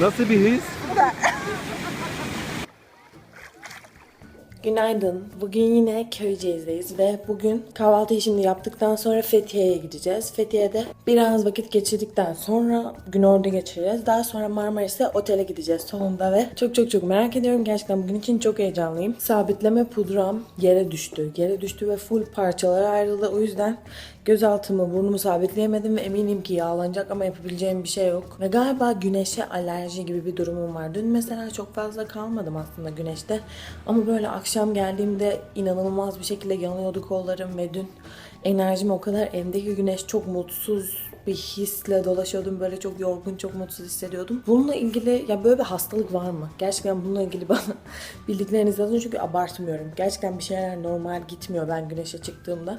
Nasıl bir his? Günaydın. Bugün yine Köyceğiz'deyiz ve bugün kahvaltıyı şimdi yaptıktan sonra Fethiye'ye gideceğiz. Fethiye'de biraz vakit geçirdikten sonra gün orada geçireceğiz. Daha sonra Marmaris'e otele gideceğiz sonunda ve çok çok çok merak ediyorum. Gerçekten bugün için çok heyecanlıyım. Sabitleme pudram yere düştü. Yere düştü ve full parçalara ayrıldı. O yüzden gözaltımı burnumu sabitleyemedim ve eminim ki yağlanacak ama yapabileceğim bir şey yok. Ve galiba güneşe alerji gibi bir durumum var. Dün mesela çok fazla kalmadım aslında güneşte. Ama böyle akşam geldiğimde inanılmaz bir şekilde yanıyordu kollarım ve dün enerjim o kadar evdeki güneş çok mutsuz bir hisle dolaşıyordum. Böyle çok yorgun, çok mutsuz hissediyordum. Bununla ilgili ya böyle bir hastalık var mı? Gerçekten bununla ilgili bana bildiklerinizi yazın çünkü abartmıyorum. Gerçekten bir şeyler normal gitmiyor ben güneşe çıktığımda.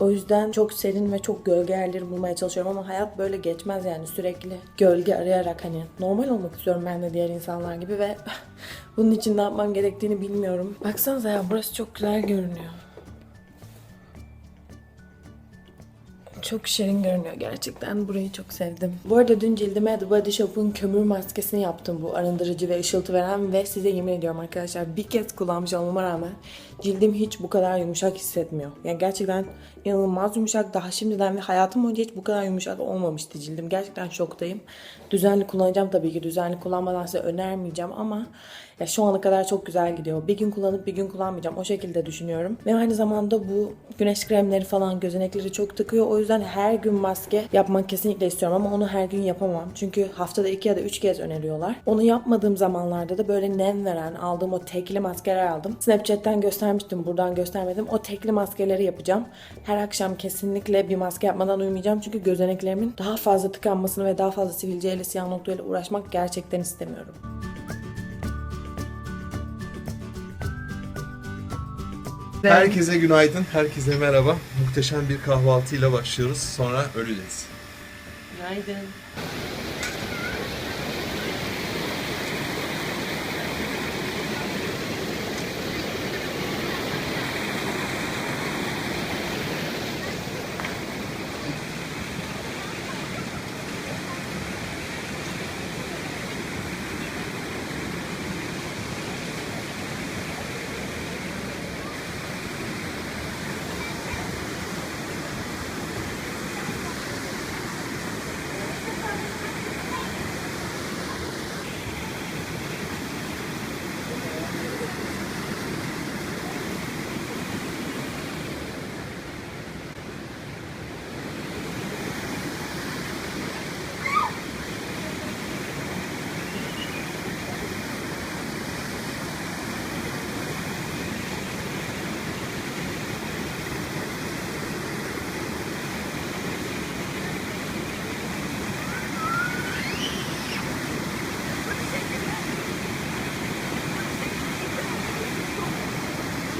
O yüzden çok serin ve çok gölge yerleri bulmaya çalışıyorum ama hayat böyle geçmez yani sürekli gölge arayarak hani normal olmak istiyorum ben de diğer insanlar gibi ve bunun için ne yapmam gerektiğini bilmiyorum. Baksanıza ya burası çok güzel görünüyor. Çok şirin görünüyor gerçekten. Burayı çok sevdim. Bu arada dün cildime The Body Shop'un kömür maskesini yaptım. Bu arındırıcı ve ışıltı veren ve size yemin ediyorum arkadaşlar bir kez kullanmış olmama rağmen cildim hiç bu kadar yumuşak hissetmiyor. Yani gerçekten inanılmaz yumuşak. Daha şimdiden ve hayatım boyunca hiç bu kadar yumuşak olmamıştı cildim. Gerçekten şoktayım. Düzenli kullanacağım tabii ki. Düzenli kullanmadan size önermeyeceğim ama ya şu ana kadar çok güzel gidiyor. Bir gün kullanıp bir gün kullanmayacağım. O şekilde düşünüyorum. Ve aynı zamanda bu güneş kremleri falan gözenekleri çok takıyor. O yüzden her gün maske yapmak kesinlikle istiyorum ama onu her gün yapamam. Çünkü haftada iki ya da üç kez öneriyorlar. Onu yapmadığım zamanlarda da böyle nem veren aldığım o tekli maskeler aldım. Snapchat'ten göstermiştim. Buradan göstermedim. O tekli maskeleri yapacağım. Her akşam kesinlikle bir maske yapmadan uyumayacağım. Çünkü gözeneklerimin daha fazla tıkanmasını ve daha fazla sivilceyle siyah noktayla uğraşmak gerçekten istemiyorum. Herkese günaydın, herkese merhaba. Muhteşem bir kahvaltıyla başlıyoruz. Sonra öleceğiz. Günaydın.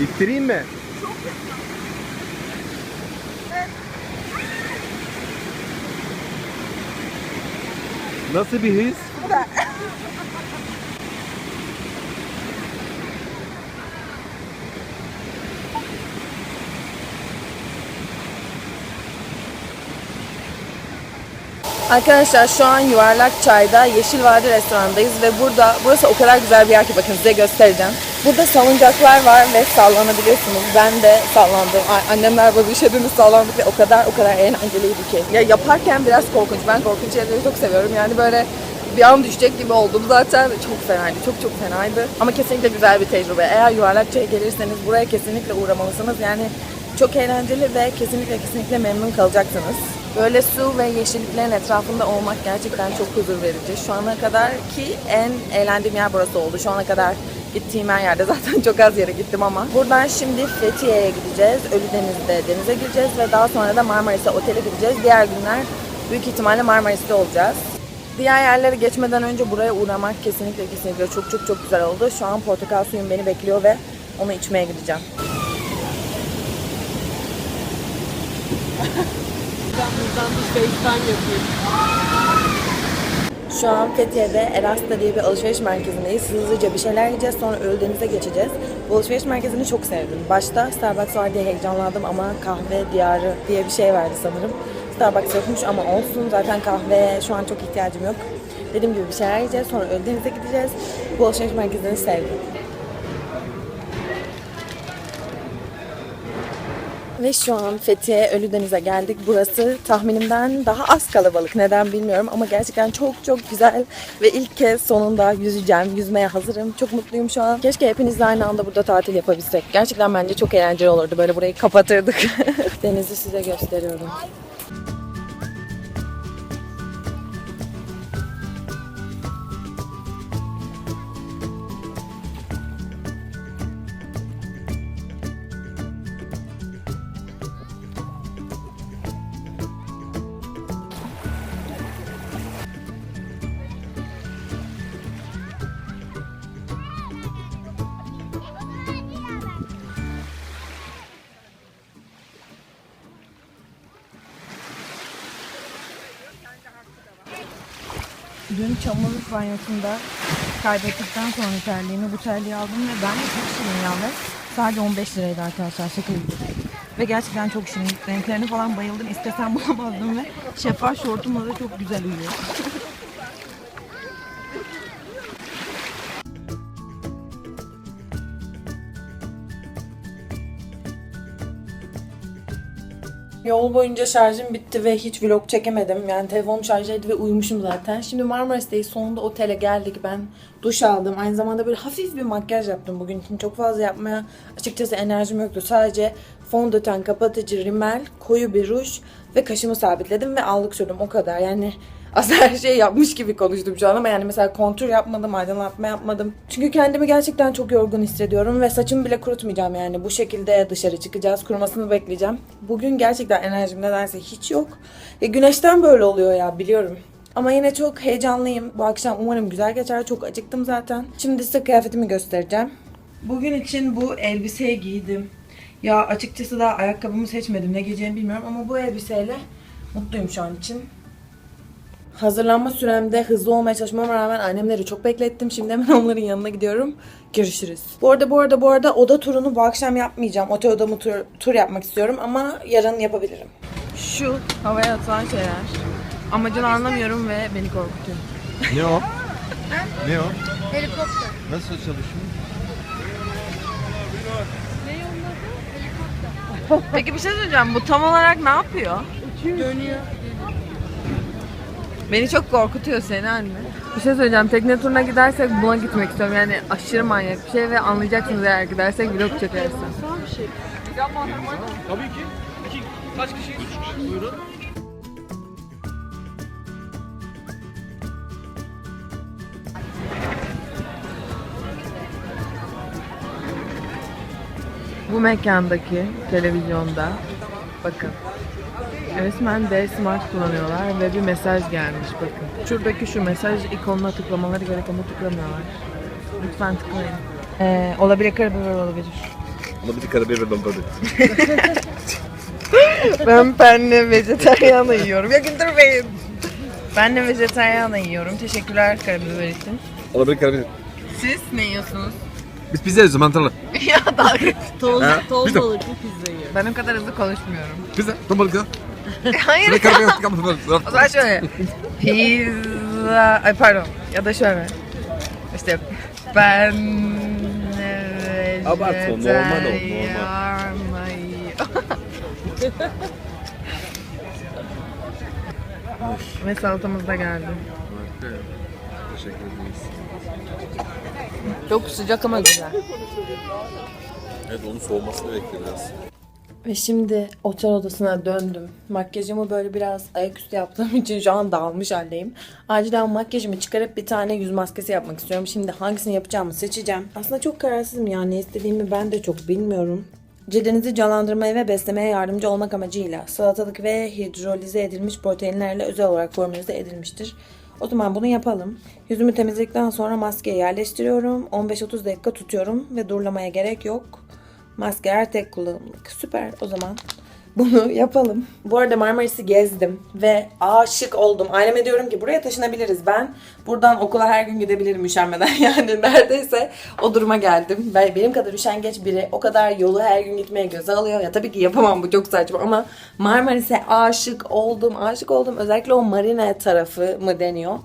İttireyim mi? Nasıl bir his? Arkadaşlar şu an Yuvarlak Çay'da Yeşil Vadi restorandayız ve burada burası o kadar güzel bir yer ki bakın size göstereceğim. Burada salıncaklar var ve sallanabiliyorsunuz. Ben de sallandım. Annemler bana hepimiz sallandık ve o kadar o kadar eğlenceliydi ki. Ya yaparken biraz korkunç. Ben korkunç yerleri çok seviyorum. Yani böyle bir an düşecek gibi oldum zaten. Çok fenaydı. Çok çok fenaydı. Ama kesinlikle güzel bir tecrübe. Eğer Yuvarlak Çay'a gelirseniz buraya kesinlikle uğramalısınız. Yani çok eğlenceli ve kesinlikle kesinlikle memnun kalacaksınız. Böyle su ve yeşilliklerin etrafında olmak gerçekten çok huzur verici. Şu ana kadar ki en eğlendiğim yer burası oldu. Şu ana kadar gittiğim her yerde zaten çok az yere gittim ama. Buradan şimdi Fethiye'ye gideceğiz. Ölüdeniz'de denize gireceğiz ve daha sonra da Marmaris'e otele gideceğiz. Diğer günler büyük ihtimalle Marmaris'te olacağız. Diğer yerlere geçmeden önce buraya uğramak kesinlikle kesinlikle çok çok çok güzel oldu. Şu an portakal suyum beni bekliyor ve onu içmeye gideceğim. Şu an Fethiye'de Erasta diye bir alışveriş merkezindeyiz. Hızlıca bir şeyler yiyeceğiz sonra Ölüdeniz'e geçeceğiz. Bu alışveriş merkezini çok sevdim. Başta Starbucks var diye heyecanlandım ama kahve diyarı diye bir şey vardı sanırım. Starbucks yokmuş ama olsun zaten kahveye şu an çok ihtiyacım yok. Dediğim gibi bir şeyler yiyeceğiz. Sonra Ölüdeniz'e gideceğiz. Bu alışveriş merkezini sevdim. Ve şu an Fethiye Ölüdeniz'e geldik. Burası tahminimden daha az kalabalık. Neden bilmiyorum ama gerçekten çok çok güzel. Ve ilk kez sonunda yüzeceğim. Yüzmeye hazırım. Çok mutluyum şu an. Keşke hepinizle aynı anda burada tatil yapabilsek. Gerçekten bence çok eğlenceli olurdu. Böyle burayı kapatırdık. Denizi size gösteriyorum. Dün çamurluk banyosunda kaybettikten sonra terliğimi bu terliği aldım ve ben de çok şirin yalnız. Sadece 15 liraydı arkadaşlar şaka gibi. Ve gerçekten çok şirin. Renklerine falan bayıldım. İstesem bulamazdım ve şeffaf şortumla da çok güzel uyuyor. Yol boyunca şarjım bitti ve hiç vlog çekemedim. Yani telefonum şarjdaydı ve uyumuşum zaten. Şimdi Marmaris'teyiz. Sonunda otele geldik. Ben duş aldım. Aynı zamanda böyle hafif bir makyaj yaptım bugün için. Çok fazla yapmaya açıkçası enerjim yoktu. Sadece fondöten, kapatıcı, rimel, koyu bir ruj ve kaşımı sabitledim ve allık sürdüm. O kadar. Yani aslında her şey yapmış gibi konuştum şu an ama yani mesela kontür yapmadım, aydınlatma yapmadım. Çünkü kendimi gerçekten çok yorgun hissediyorum ve saçımı bile kurutmayacağım yani. Bu şekilde dışarı çıkacağız, kurumasını bekleyeceğim. Bugün gerçekten enerjim nedense hiç yok. E, güneşten böyle oluyor ya biliyorum. Ama yine çok heyecanlıyım. Bu akşam umarım güzel geçer. Çok acıktım zaten. Şimdi size kıyafetimi göstereceğim. Bugün için bu elbiseyi giydim. Ya açıkçası da ayakkabımı seçmedim. Ne giyeceğimi bilmiyorum ama bu elbiseyle mutluyum şu an için. Hazırlanma süremde hızlı olmaya çalışmama rağmen annemleri çok beklettim. Şimdi hemen onların yanına gidiyorum. Görüşürüz. Bu arada bu arada bu arada oda turunu bu akşam yapmayacağım. Otel odamı tur, tur yapmak istiyorum ama yarın yapabilirim. Şu havaya atılan şeyler. Amacını anlamıyorum ve beni korkutuyor. Ne o? ne o? Helikopter. Nasıl çalışıyor? Peki bir şey söyleyeceğim. Bu tam olarak ne yapıyor? Dönüyor. Beni çok korkutuyor seni anne. Bir şey söyleyeceğim. Tekne turuna gidersek buna gitmek istiyorum. Yani aşırı manyak bir şey ve anlayacaksınız eğer gidersek vlog çekeriz. Tabii ki. İki, kaç kişi? Üç. Buyurun. Bu mekandaki televizyonda bakın resmen D Smart kullanıyorlar ve bir mesaj gelmiş bakın. Şuradaki şu mesaj ikonuna tıklamaları gerek ama tıklamıyorlar. Lütfen tıklayın. Ee, olabilir karabiber olabilir. Olabilir karabiber bambabı. Ben penne vejetaryen yiyorum. Ya güldürmeyin. Ben de vejetaryen yiyorum. Teşekkürler karabiber için. Olabilir karabiber. Siz ne yiyorsunuz? Biz pizza yiyoruz mantarlı. ya dalga. Toz, Ha? toz Biz de- balıklı pizza yiyor. Ben o kadar hızlı konuşmuyorum. Pizza. Ton balık ya. Hayır. Karabiber yaptık ama O zaman şöyle. Pizza. Ay pardon. Ya da şöyle. İşte ben Abartma, normal ol, normal. Ve salatamız da geldi. Teşekkür ederiz. Çok sıcak ama güzel. Evet onun soğumasını bekle biraz. Ve şimdi otel odasına döndüm. Makyajımı böyle biraz ayaküstü yaptığım için şu an dağılmış haldeyim. Acilen makyajımı çıkarıp bir tane yüz maskesi yapmak istiyorum. Şimdi hangisini yapacağımı seçeceğim. Aslında çok kararsızım yani istediğimi ben de çok bilmiyorum. Cildinizi canlandırmaya ve beslemeye yardımcı olmak amacıyla salatalık ve hidrolize edilmiş proteinlerle özel olarak formülize edilmiştir. O zaman bunu yapalım. Yüzümü temizledikten sonra maskeyi yerleştiriyorum. 15-30 dakika tutuyorum ve durulamaya gerek yok. Maskeler tek kullanımlık. Süper o zaman. Bunu yapalım. Bu arada Marmaris'i gezdim ve aşık oldum. Aileme diyorum ki buraya taşınabiliriz. Ben buradan okula her gün gidebilirim üşenmeden. Yani neredeyse o duruma geldim. Ben, benim kadar üşengeç biri o kadar yolu her gün gitmeye göze alıyor. Ya tabii ki yapamam bu çok saçma ama Marmaris'e aşık oldum. Aşık oldum. Özellikle o marina tarafı mı deniyor.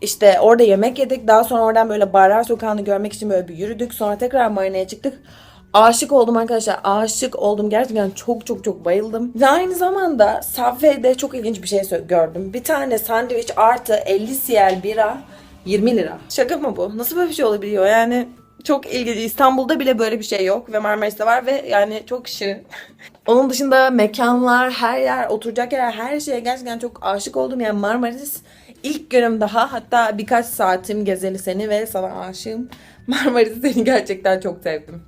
İşte orada yemek yedik. Daha sonra oradan böyle Barlar Sokağı'nı görmek için böyle bir yürüdük. Sonra tekrar marineye çıktık. Aşık oldum arkadaşlar. Aşık oldum. Gerçekten çok çok çok bayıldım. Ve aynı zamanda Subway'de çok ilginç bir şey gördüm. Bir tane sandviç artı 50 cl bira 20 lira. Şaka mı bu? Nasıl böyle bir şey olabiliyor? Yani çok ilginç. İstanbul'da bile böyle bir şey yok ve Marmaris'te var ve yani çok şirin. Onun dışında mekanlar, her yer, oturacak yer, her şeye gerçekten çok aşık oldum. Yani Marmaris ilk günüm daha hatta birkaç saatim gezeli seni ve sana aşığım. Marmaris'i seni gerçekten çok sevdim.